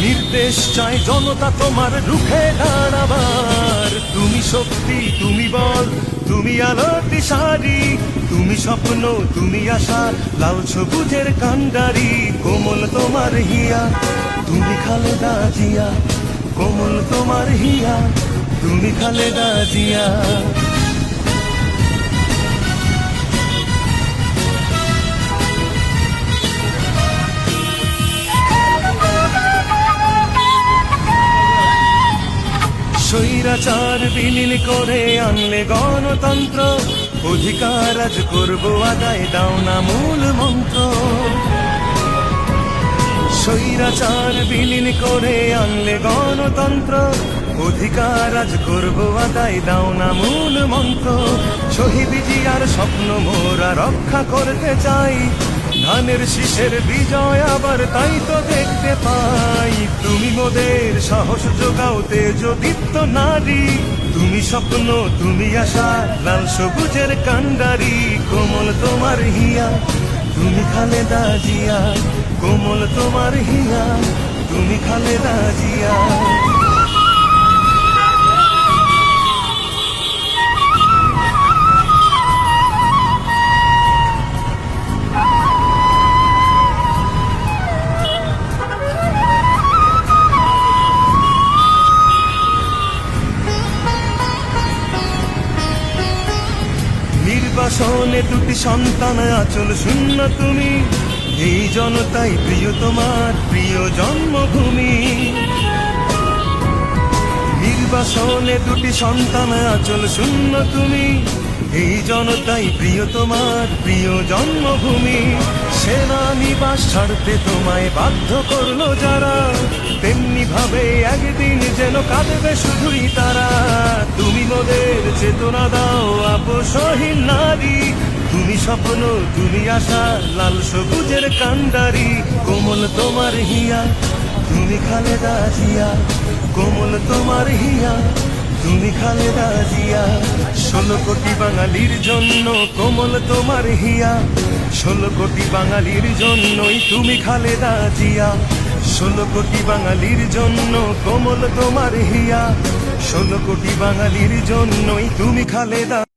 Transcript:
নির্দেশ চাই জনতা তোমার রুখে দাঁড়াবার। তুমি শক্তি, তুমি বল, তুমি আলো দিশারি। তুমি স্বপ্ন, তুমি আশা, লাল সবুজের কান্ডারি। কোমল তোমার হিয়া, তুমি খালেদা জিয়া। কোমল তোমার হিয়া, তুমি খালেদা জিয়া। স্বৈরাচার বিলীন করে আনলে গণতন্ত্র। অধিকার আজ করব, আদায় দাও না মূল মন্ত্র। স্বৈরাচার বিলীন করে আনলে গণতন্ত্র। অধিকার আজ করব, আদায় দাও না মূল মন্ত্র। শহীদ জিয়ার স্বপ্ন মোরা রক্ষা করতে চাই। ধানের শীষের বিজয় আবার তাই তো দেখতে পাই। তুমি মোদের সাহস যোগাও তেজ দীপ্ত নারী। তুমি স্বপ্ন, তুমি আশা, লাল সবুজের কান্ডারি। কোমল তোমার হিয়া, তুমি খালেদা জিয়া। কোমল তোমার হিয়া, তুমি খালেদা জিয়া। নির্বাসনে দুটি সন্তান আচল শূন্য তুমি। এই জনতাই প্রিয় তোমার প্রিয় জন্মভূমি। নির্বাসনে দুটি সন্তান আচল শূন্য তুমি। এই জনতাই প্রিয় তোমার প্রিয় জন্মভূমি। নিবাস ছাড়তে তোমায় বাধ্য করল যারা। তেমনি ভাবে একদিন যেন কাঁদবে শুধুই তারা। তুমি মোদের চেতনা দাও, আপসহীন নারী। তুমি স্বপ্ন, তুমি আশা, লাল সবুজের কান্ডারি। কোমল তোমার হিয়া, তুমি খালেদা জিয়া। কোমল তোমার হিয়া তুমি খালেদা জিয়া, ষোলো কোটি বাঙালির জন্য কোমল তোমার হিয়া। ষোলো কোটি বাঙালির জন্যই তুমি খালেদা জিয়া। ষোলো কোটি বাঙালির জন্য কোমল তোমার হিয়া। ষোলো কোটি বাঙালির জন্যই তুমি খালেদা